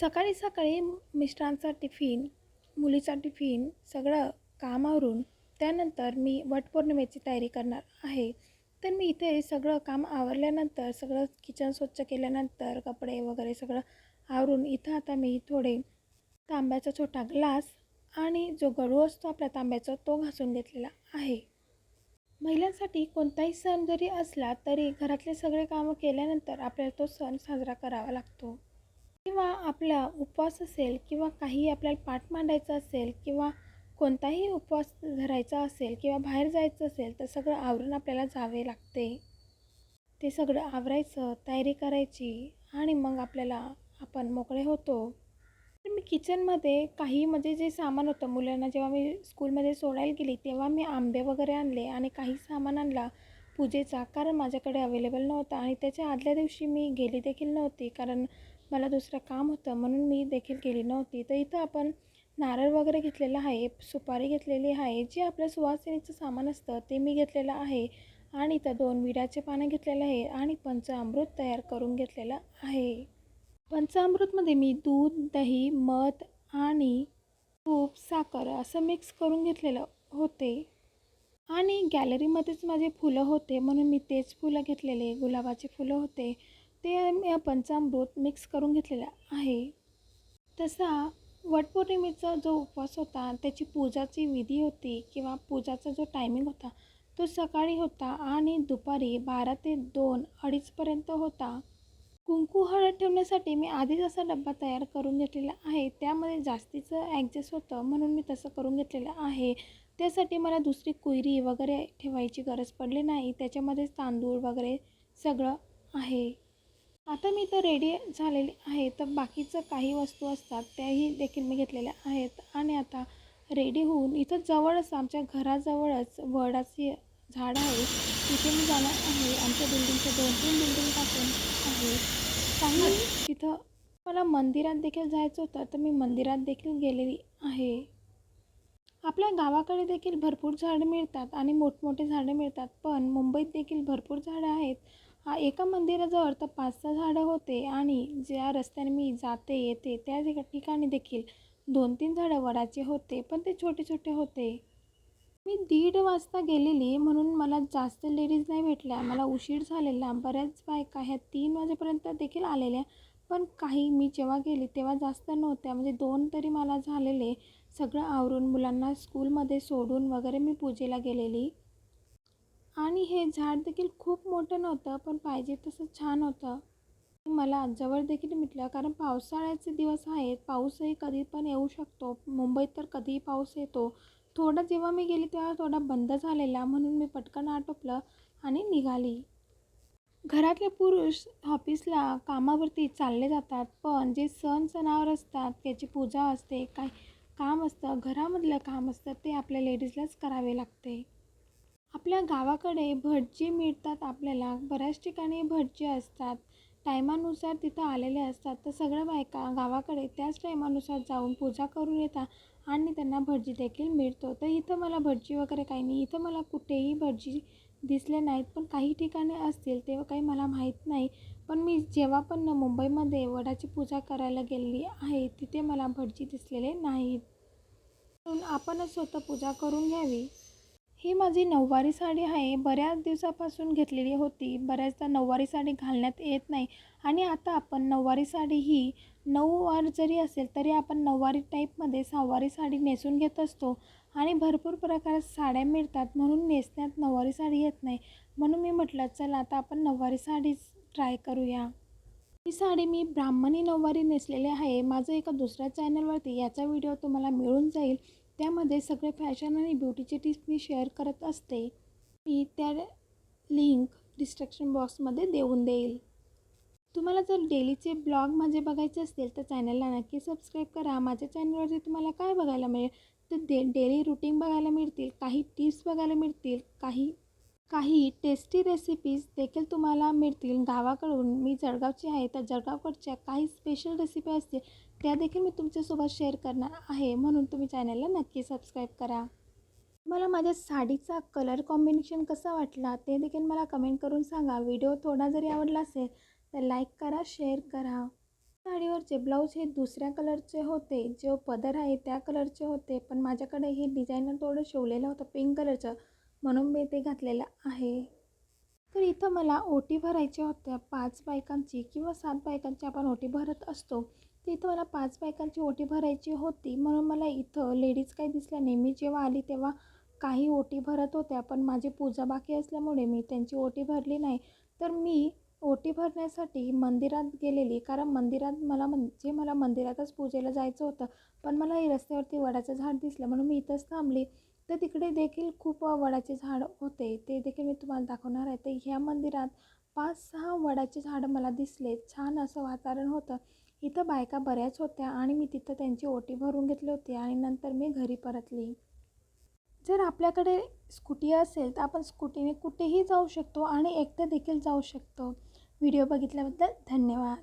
सकाळी सकाळी मिस्टरांचा टिफिन मुलीचा टिफिन सगळं कामावरून त्यानंतर मी वटपौर्णिमेची तयारी करणार आहे. तर मी इथे सगळं काम आवरल्यानंतर सगळं किचन स्वच्छ केल्यानंतर कपडे वगैरे सगळं आवरून इथं आता मी थोडे तांब्याचा छोटा ग्लास आणि जो गळू असतो आपल्या तांब्याचा तो घासून घेतलेला आहे. महिलांसाठी कोणताही सण जरी असला तरी घरातले सगळे कामं केल्यानंतर आपल्याला तो सण साजरा करावा लागतो. किंवा आपला उपवास असेल किंवा काही आपल्याला पाठ मांडायचं असेल किंवा कोणताही उपवास धरायचा असेल किंवा बाहेर जायचं असेल तर सगळं आवरून आपल्याला जावे लागते. ते सगळं आवरायचं तयारी करायची आणि मग आपल्याला आपण मोकळे होतो. तर मी किचनमध्ये काही म्हणजे जे सामान होतं मुलांना जेव्हा मी स्कूलमध्ये सोडायला गेली तेव्हा मी आंबे वगैरे आणले आणि काही सामान आणला पूजेचा कारण माझ्याकडे अवेलेबल नव्हता आणि त्याच्या आदल्या दिवशी मी गेली देखील नव्हती कारण मला दुसरं काम होतं. म्हणून मी देखील गेली नव्हती. तर इथं आपण नारळ वगैरे घेतलेला आहे. सुपारी घेतलेली आहे. जे आपल्या सुवासिनीचं सामान असतं ते मी घेतलेलं आहे. आणि इथं दोन विड्याचे पानं घेतलेलं आहे. आणि पंचामृत तयार करून घेतलेलं आहे. पंचामृतमध्ये मी दूध दही मध आणि तूप साखर असं मिक्स करून घेतलेलं होते. आणि गॅलरीमध्येच माझे फुलं होते. म्हणून मी तेच फुलं घेतलेले. गुलाबाचे फुलं होते. ते मी पंचामृत मिक्स करून घेतलेलं आहे. तसा वटपौर्णिमेचा जो उपवास होता त्याची पूजाची विधी होती किंवा पूजाचा जो टायमिंग होता तो सकाळी होता आणि दुपारी बारा ते दोन अडीचपर्यंत होता. कुंकू हळद ठेवण्यासाठी मी आधीच असा डब्बा तयार करून घेतलेला आहे. त्यामध्ये जास्तीचं ॲडजस्ट होतं म्हणून मी तसं करून घेतलेलं आहे. त्यासाठी मला दुसरी कुयरी वगैरे ठेवायची गरज पडली नाही. त्याच्यामध्येच तांदूळ वगैरे सगळं आहे. आता मी तर रेडी झालेली आहे. तर बाकीचं काही वस्तू असतात त्याही देखील मी घेतलेल्या आहेत. आणि आता रेडी होऊन इथं जवळच आमच्या घराजवळच वडाची झाड आहे. तिथे मी जाणार आहे. आमच्या बिल्डिंगच्या दोन तीन बिल्डिंगपासून आहे. काही तिथं मला मंदिरात देखील जायचं होतं तर मी मंदिरात देखील गेलेली आहे. आपल्या गावाकडे देखील भरपूर झाडं मिळतात आणि मोठमोठे झाडं मिळतात पण मुंबईत देखील भरपूर झाडं आहेत. एका मंदिराजवळ तर पाच सहा झाडं होते आणि ज्या रस्त्याने मी जाते येते त्या ठिकाणी देखील दोन तीन झाडं वडाचे होते पण ते छोटे छोटे होते. मी दीड वाजता गेलेली म्हणून मला जास्त लेडीज नाही भेटल्या. मला उशीर झालेला. बऱ्याच बायका ह्या तीन वाजेपर्यंत देखील आलेल्या पण काही मी जेव्हा गेली तेव्हा जास्त नव्हत्या. म्हणजे दोन तरी मला झालेले सगळं आवरून मुलांना स्कूलमध्ये सोडून वगैरे मी पूजेला गेलेली. आणि हे झाड देखील खूप मोठं नव्हतं पण पाहिजे तसं छान होतं. मला जवळ देखील मिटलं कारण पावसाळ्याचे दिवस आहेत. पाऊसही कधी पण येऊ शकतो. मुंबईत तर कधीही पाऊस येतो. थोडा जेव्हा मी गेली तेव्हा थोडा बंद झालेला म्हणून मी पटकन आटोपलं आणि निघाली. घरातले पुरुष ऑफिसला कामावरती चालले जातात पण जे सण सणावर असतात त्याची पूजा असते काही काम असतं घरामधलं काम असतं ते आपल्या लेडीजलाच करावे लागते. आपल्या गावाकडे भटजी मिळतात आपल्याला. बऱ्याच ठिकाणी भटजी असतात. टायमानुसार तिथं आलेले असतात. तर सगळ्या बायका गावाकडे त्याच टायमानुसार जाऊन पूजा करून येतात आणि त्यांना भटजी देखील मिळतो. तर इथं मला भटजी वगैरे काही नाही. इथं मला कुठेही भटजी दिसले नाहीत. पण काही ठिकाणी असतील तेव्हा काही मला माहीत नाही. पण मी जेव्हा पण मुंबईमध्ये वडाची पूजा करायला गेलेली आहे तिथे मला भटजी दिसलेले नाहीत. म्हणून आपणच स्वतः पूजा करून घ्यावी. ही माझी नऊवारी साडी आहे. बऱ्याच दिवसापासून घेतलेली होती. बऱ्याचदा नऊवारी साडी घालण्यात येत नाही. आणि आता आपण नऊवारी साडी ही नऊवार जरी असेल तरी आपण नऊवारी टाईपमध्ये सहावारी साडी नेसून घेत असतो. आणि भरपूर प्रकारात साड्या मिळतात. म्हणून नेसण्यात नऊवारी साडी येत नाही. म्हणून मी म्हटलं चला आता आपण नऊवारी साडीच ट्राय करूया. ही साडी मी ब्राह्मणी नऊवारी नेसलेली आहे. माझं एका दुसऱ्या चॅनलवरती याचा व्हिडिओ तुम्हाला मिळून जाईल. त्यामध्ये सगळे फॅशन आणि ब्युटीचे टिप्स मी शेअर करत असते. मी त्या लिंक डिस्क्रिप्शन बॉक्समध्ये देऊन देईल. तुम्हाला जर डेलीचे ब्लॉग माझे बघायचे असतील तर चॅनलला नक्की सबस्क्राईब करा. माझ्या चॅनलवरती तुम्हाला काय बघायला मिळेल? तर डे डेली रुटीन बघायला मिळतील काही टिप्स बघायला मिळतील काही काही टेस्टी रेसिपीज देखील तुम्हाला मिळतील. गावाकडून मी जळगावची आहे तर जळगावकडच्या काही स्पेशल रेसिपी असतील त्या देखील मी तुमच्यासोबत शेअर करणार आहे. म्हणून तुम्ही चॅनलला नक्की सबस्क्राईब करा. मला माझ्या साडीचा कलर कॉम्बिनेशन कसा वाटला ते देखील मला कमेंट करून सांगा. व्हिडिओ थोडा जरी आवडला असेल तर लाईक करा शेअर करा. साडीवरचे ब्लाऊज हे दुसऱ्या कलरचे होते. जो पदर आहे त्या कलरचे होते. पण माझ्याकडे हे डिझायनर थोडं शिवलेलं होतं पिंक कलरचं म्हणून मी ते घातलेलं आहे. तर इथं मला ओटी भरायच्या होत्या. पाच बायकांची किंवा सात बायकांची आपण ओटी भरत असतो. तर इथं मला पाच बायकांची ओटी भरायची होती. म्हणून मला इथं लेडीज काही दिसल्या नाही. मी जेव्हा आली तेव्हा काही ओटी भरत होत्या. पण माझी पूजा बाकी असल्यामुळे मी त्यांची ओटी भरली नाही. तर मी ओटी भरण्यासाठी मंदिरात गेलेली. कारण मंदिरात मला म्हणजे मला मंदिरातच पूजेला जायचं होतं. पण मला रस्त्यावरती वडाचं झाड दिसलं. म्हणून मी इथंच थांबली. तर तिकडे देखील खूप वडाचे झाड होते. ते देखील मी तुम्हाला दाखवणार आहे. तर ह्या मंदिरात पाच सहा वडाचे झाडं मला दिसले. छान असं वातावरण होतं. इथं बायका बऱ्याच होत्या आणि मी तिथं त्यांची ओटी भरून घेतली होती आणि नंतर मी घरी परतली. जर आपल्याकडे स्कूटी असेल तर आपण स्कूटीने कुठेही जाऊ शकतो आणि एकटं देखील जाऊ शकतो. व्हिडिओ बघितल्याबद्दल धन्यवाद.